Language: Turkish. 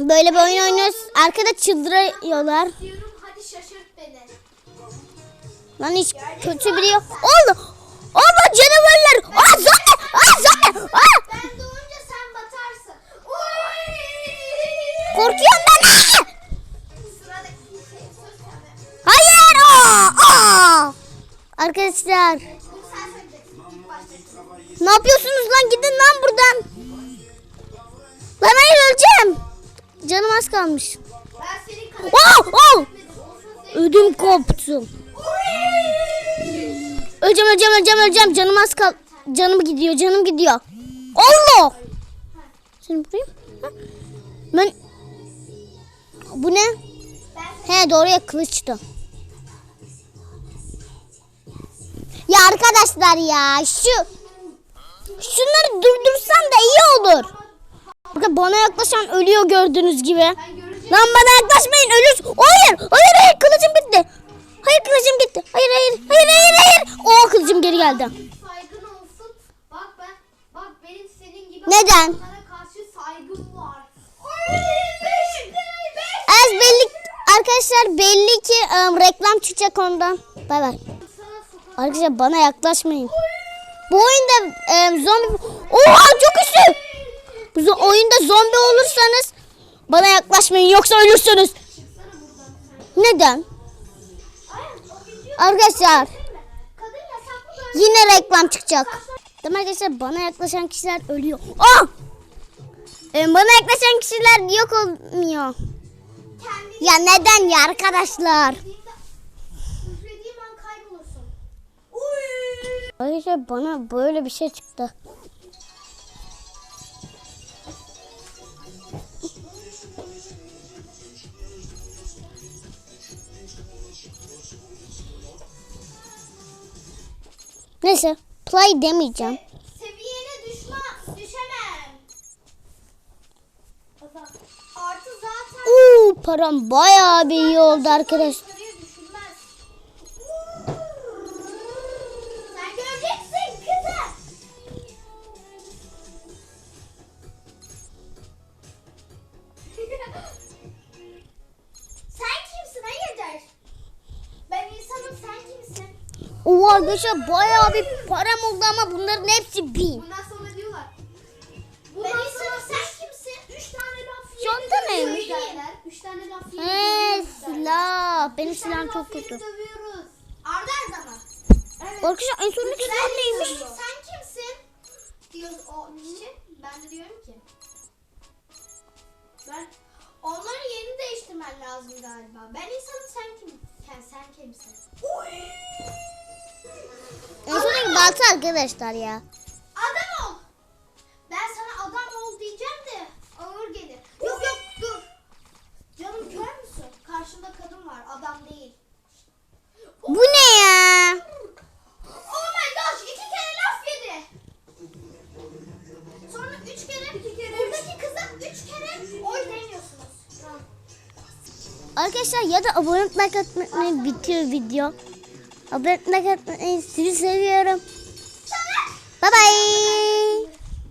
Böyle bir oyun oynuyoruz. Arkada çıldırıyorlar. Hadi şaşırt beni. Lan hiç kötü biri yok. Allah! Allah canavarlar! Aa zombi! Aa zombi! Aa! Ben doğunca sen batarsın. Oy! Korkuyorum ben! Aa! Şey. Hayır! Aa! Aa! Arkadaşlar başta. ne yapıyorsunuz lan? Gidin lan buradan. Canım az kalmış. Ben Oh! Oh! Ödüm koptu. Öleceğim öleceğim öleceğim öleceğim. Canım az kal. Canım gidiyor canım gidiyor. Allah! Seni vurayım. Ha? Ben... Bu ne? He doğru ya kılıçtı. Ya arkadaşlar ya şu şunları durdursan da iyi olur. Bakın bana yaklaşan ölüyor gördüğünüz gibi. Lan bana yaklaşmayın ölür. Hayır hayır hayır kılıcım bitti. Hayır kılıcım gitti. Hayır hayır hayır hayır hayır. O kılıcım geri geldi. Neden? Az belli arkadaşlar belli ki ım, reklam çıkacak ondan. Bay bay. Arkadaşlar bana yaklaşmayın. Bu oyunda ım, zombi... Oha çok güçlü. Bu oyunda zombi olursanız bana yaklaşmayın yoksa ölürsünüz. Neden? Arkadaşlar yine reklam çıkacak. Mi arkadaşlar bana yaklaşan kişiler ölüyor. Ah! Bana yaklaşan kişiler yok olmuyor. Ya neden ya arkadaşlar? Arkadaşlar bana böyle bir şey çıktı. Neyse play demeyeceğim. Seviyene düşme, düşemem. Artı zaten Uuu param bayağı bir iyi oldu arkadaş. Oo arkadaşlar bayağı bir param oldu ama bunların hepsi bin. Bundan sonra diyorlar. ben insanım sen kimsin? Üç tane laf. Çanta neymiş? Üç tane laf. He silah. Benim Üç tane silahım laf çok kötü. Dövüyoruz. Arda Arda mı? Evet. Arkadaşlar en sondaki silah neymiş? Sen kimsin? Diyor o kişi. Ben de diyorum ki. Ben onların yerini değiştirmen lazım galiba. Ben insanım sen kim? Sen, sen kimsin? En balta arkadaşlar ya. Adam ol. Ben sana adam ol diyeceğim de ağır gelir. Yok yok dur. Canım kör müsün? Karşında kadın var adam değil. Bu ne ya? Oh my gosh iki kere laf yedi. Sonra üç kere, iki kere buradaki kıza üç kere oy demiyorsunuz. Arkadaşlar ya da abone olmayı atmayı bitiyor video. Abone olmayı sizi seviyorum. Bye bye.